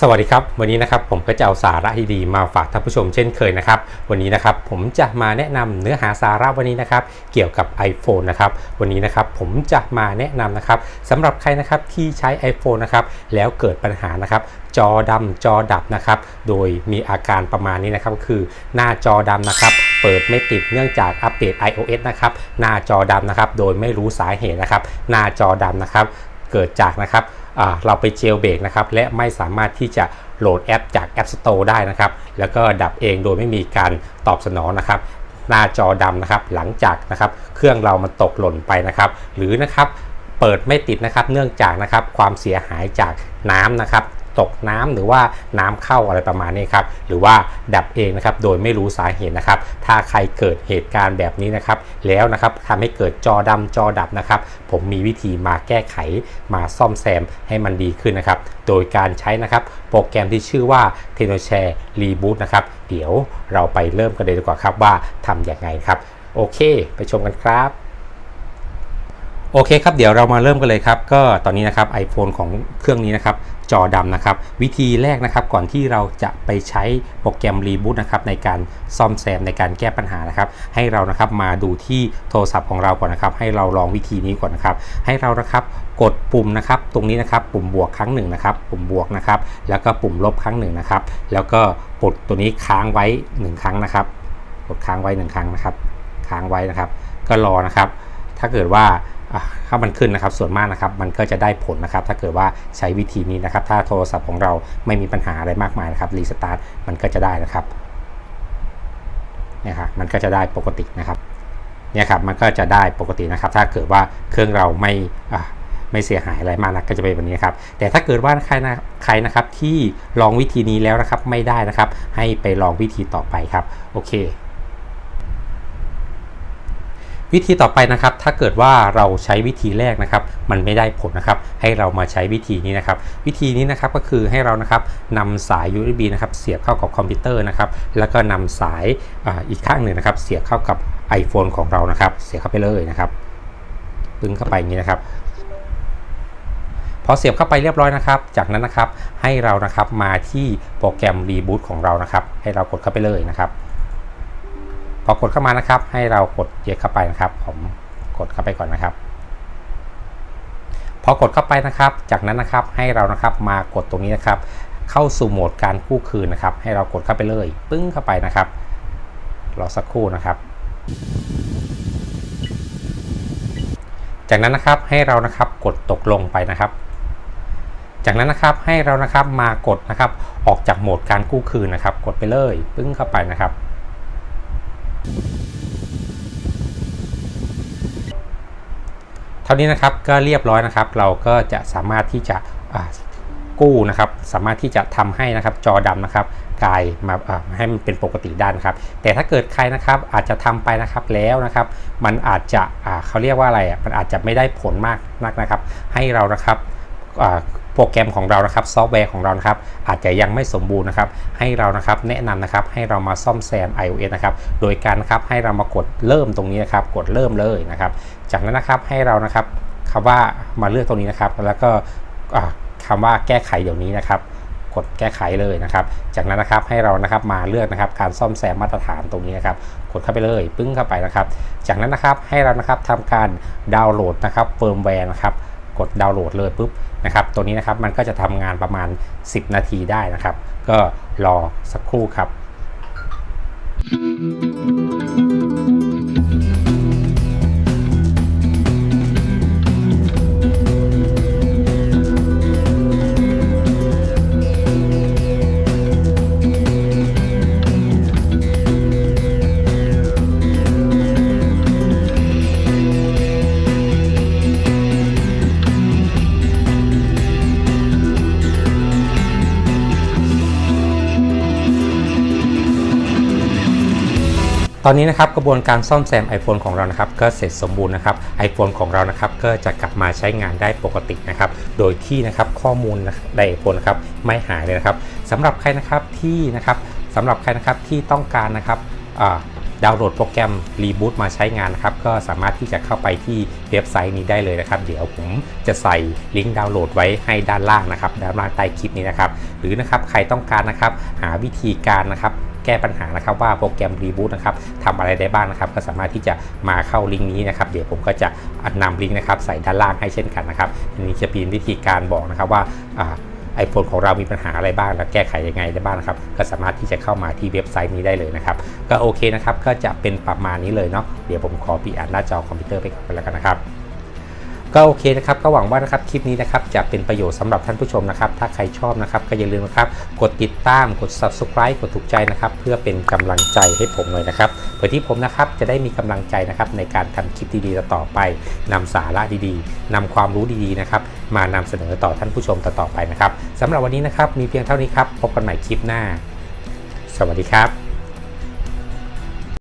สวัสดีครับ วันนี้นะครับผมก็จะเอาสาระดีๆมาฝากท่านผู้ชมเช่นเคยนะครับ วันนี้นะครับผมจะมาแนะนำเนื้อหาสาระวันนี้นะครับ เกี่ยวกับ iPhone นะครับ วันนี้นะครับผมจะมาแนะนำนะครับสำหรับใครนะครับที่ใช้ iPhone นะครับแล้วเกิดปัญหานะครับจอดำจอดับนะครับ โดยมีอาการประมาณนี้นะครับคือหน้าจอดำนะครับ เปิดไม่ติดเนื่องจากอัปเดต iOS นะครับ หน้าจอดำนะครับ โดยไม่รู้สาเหตุนะครับ หน้าจอดำนะครับ เกิดจากนะครับ เราไปเจลเบรกนะครับและไม่สามารถที่จะโหลดแอปจาก App Store ได้นะครับ แล้วก็ดับเองโดยไม่มีการตอบสนองนะครับหน้าจอดำนะครับหลังจากนะครับเครื่องเรามันตกหล่นไปนะครับ หรือนะครับเปิดไม่ติดนะครับเนื่องจากนะครับความเสียหายจากน้ำนะครับ ตกน้ำหรือว่าน้ำเข้าอะไรประมาณนี้ครับหรือว่าดับเองนะครับโดยไม่รู้สาเหตุนะครับ ถ้าใครเกิดเหตุการณ์แบบนี้นะครับ แล้วนะครับทำให้เกิดจอดำจอดับนะครับ ผมมีวิธีมาแก้ไขมาซ่อมแซมให้มันดีขึ้นนะครับ โดยการใช้นะครับโปรแกรมที่ชื่อว่า t e n o s h a r e Reboot นะครับ เดี๋ยวเราไปเริ่มกันเลยดีกว่าครับว่าทำอย่างไงครับ โอเค ไปชมกันครับ โอเคครับเดี๋ยวเรามาเริ่มกันเลยครับ ก็ตอนนี้นะครับ iPhone ของเครื่องนี้นะครับจอดำนะครับ วิธีแรกนะครับก่อนที่เราจะไปใช้โปรแกรมรีบูตนะครับในการซ่อมแซมในการแก้ปัญหานะครับ ให้เรานะครับมาดูที่โทรศัพท์ของเราก่อนนะครับ ให้เราลองวิธีนี้ก่อนนะครับ ให้เรานะครับกดปุ่มนะครับ ตรงนี้นะครับ ปุ่มบวกครั้งหนึ่งนะครับ ปุ่มบวกนะครับ แล้วก็ปุ่มลบครั้งหนึ่งนะครับ แล้วก็กดตัวนี้ค้างไว้หนึ่งครั้งนะครับ กดค้างไว้หนึ่งครั้งนะครับ ค้างไว้นะครับ ก็รอนะครับ ถ้าเกิดว่า ถ้ามันขึ้นนะครับส่วนมากนะครับมันก็จะได้ผลนะครับถ้าเกิดว่าใช้วิธีนี้นะครับ ถ้าโทรศัพท์ของเราไม่มีปัญหาอะไรมากมายนะครับรีสตาร์ทมันก็จะได้นะครับเนี่ยครับมันก็จะได้ปกตินะครับเนี่ยครับมันก็จะได้ปกตินะครับ ถ้าเกิดว่าเครื่องเราไม่ไม่เสียหายอะไรมากนะก็จะเป็นแบบนี้ครับแต่ถ้าเกิดว่าใครนะใครนะครับที่ลองวิธีนี้แล้วนะครับไม่ได้นะครับ ให้ไปลองวิธีต่อไปครับโอเค วิธีต่อไปนะครับ ถ้าเกิดว่าเราใช้วิธีแรกนะครับ มันไม่ได้ผลนะครับ ให้เรามาใช้วิธีนี้นะครับ วิธีนี้นะครับก็คือให้เรานะครับนำสาย USB นะครับเสียบเข้ากับคอมพิวเตอร์นะครับ แล้วก็นำสายออีกข้างหนึ่งนะครับ เสียบเข้ากับ iPhone ของเรานะครับ เสียบเข้าไปเลยนะครับปึ้งเข้าไปอย่างนี้นะครับพอเสียบเข้าไปเรียบร้อยนะครับ จากนั้นนะครับให้เรานะครับมาที่โปรแกรมรีบูตของเรานะครับ ให้เรากดเข้าไปเลยนะครับ พอกดเข้ามานะครับ ให้เรากดเยกเข้าไปนะครับ ผมกดเข้าไปก่อนนะครับ พอกดเข้าไปนะครับ จากนั้นนะครับให้เรานะครับมากดตรงนี้นะครับ เข้าสู่โหมดการกู้คืนนะครับ ให้เรากดเข้าไปเลย ปึ้งเข้าไปนะครับรอสักครู่นะครับ จากนั้นนะครับให้เรานะครับกดตกลงไปนะครับ จากนั้นนะครับให้เรานะครับมากดนะครับ ออกจากโหมดการกู้คืนนะครับ กดไปเลย ปึ้งเข้าไปนะครับ เท่านี้นะครับก็เรียบร้อยนะครับ เราก็จะสามารถที่จะกู้นะครับ สามารถที่จะทำให้นะครับจอดำนะครับกลายมาให้มันเป็นปกติได้นะครับ แต่ถ้าเกิดใครนะครับอาจจะทำไปนะครับแล้วนะครับ มันอาจจะเขาเรียกว่าอะไรอะมันอาจจะไม่ได้ผลมากนักนะครับ ให้เรานะครับ โปรแกรมของเรานะครับซอฟต์แวร์ของเรานะครับอาจจะยังไม่สมบูรณ์นะครับให้เรานะครับแนะนำนะครับให้เรามาซ่อมแซม iOS นะครับโดยการนะครับให้เรามากดเริ่มตรงนี้นะครับกดเริ่มเลยนะครับ จากนั้นนะครับให้เรานะครับคำว่ามาเลือกตรงนี้นะครับ แล้วก็อ่าคำว่าแก้ไขเดี๋ยวนี้นะครับกดแก้ไขเลยนะครับ จากนั้นนะครับให้เรานะครับมาเลือกนะครับการซ่อมแซมมาตรฐานตรงนี้นะครับ กดเข้าไปเลย ปึ้งเข้าไปนะครับ จากนั้นนะครับให้เรานะครับทำการดาวน์โหลดนะครับเฟิร์มแวร์นะครับ กดดาวน์โหลดเลยปุ๊บนะครับตัวนี้นะครับมันก็จะทำงานประมาณ 10 นาทีได้นะครับ ก็รอสักครู่ครับ ตอนนี้นะครับกระบวนการซ่อมแซม iPhone ของเรานะครับก็เสร็จสมบูรณ์นะครับ iPhone ของเรานะครับก็จะกลับมาใช้งานได้ปกตินะครับ โดยที่นะครับข้อมูลใน iPhone นะครับไม่หายเลยนะครับสำหรับใครนะครับที่นะครับสำหรับใครนะครับที่ต้องการนะครับดาวน์โหลดโปรแกรม Reboot มาใช้งานนะครับก็สามารถที่จะเข้าไปที่เว็บไซต์นี้ได้เลยนะครับ เดี๋ยวผมจะใส่ลิงก์ดาวน์โหลดไว้ให้ด้านล่างนะครับด้านล่างใต้คลิปนี้นะครับ หรือนะครับใครต้องการนะครับหาวิธีการนะครับ แก้ปัญหานะครับว่าโปรแกรม Reboot นะครับทำอะไรได้บ้างนะครับ ก็สามารถที่จะมาเข้าลิงก์นี้นะครับ เดี๋ยวผมก็จะนำลิงก์นะครับใส่ด้านล่างให้เช่นกันนะครับอันนี้จะเป็นวิธีการบอกนะครับว่าไอโฟนของเรามีปัญหาอะไรบ้างและแก้ไขยังไงได้บ้างนะครับ ก็สามารถที่จะเข้ามาที่เว็บไซต์นี้ได้เลยนะครับ ก็โอเคนะครับ ก็จะเป็นประมาณนี้เลยเนาะ เดี๋ยวผมขอปิดอ่านหน้าจอคอมพิวเตอร์ไปก่อนแล้วกันนะครับ ก็โอเคนะครับก็หวังว่านะครับคลิปนี้นะครับจะเป็นประโยชน์สำหรับท่านผู้ชมนะครับ ถ้าใครชอบนะครับก็อย่าลืมนะครับกดติดตามกด subscribe กดถูกใจนะครับ เพื่อเป็นกำลังใจให้ผมเลยนะครับเพื่อที่ผมนะครับจะได้มีกำลังใจนะครับในการทำคลิปดีๆต่อไปนำสาระดีๆนำความรู้ดีๆนะครับมานำเสนอต่อท่านผู้ชมต่อๆไปนะครับสำหรับวันนี้นะครับมีเพียงเท่านี้ครับพบกันใหม่คลิปหน้า สวัสดีครับ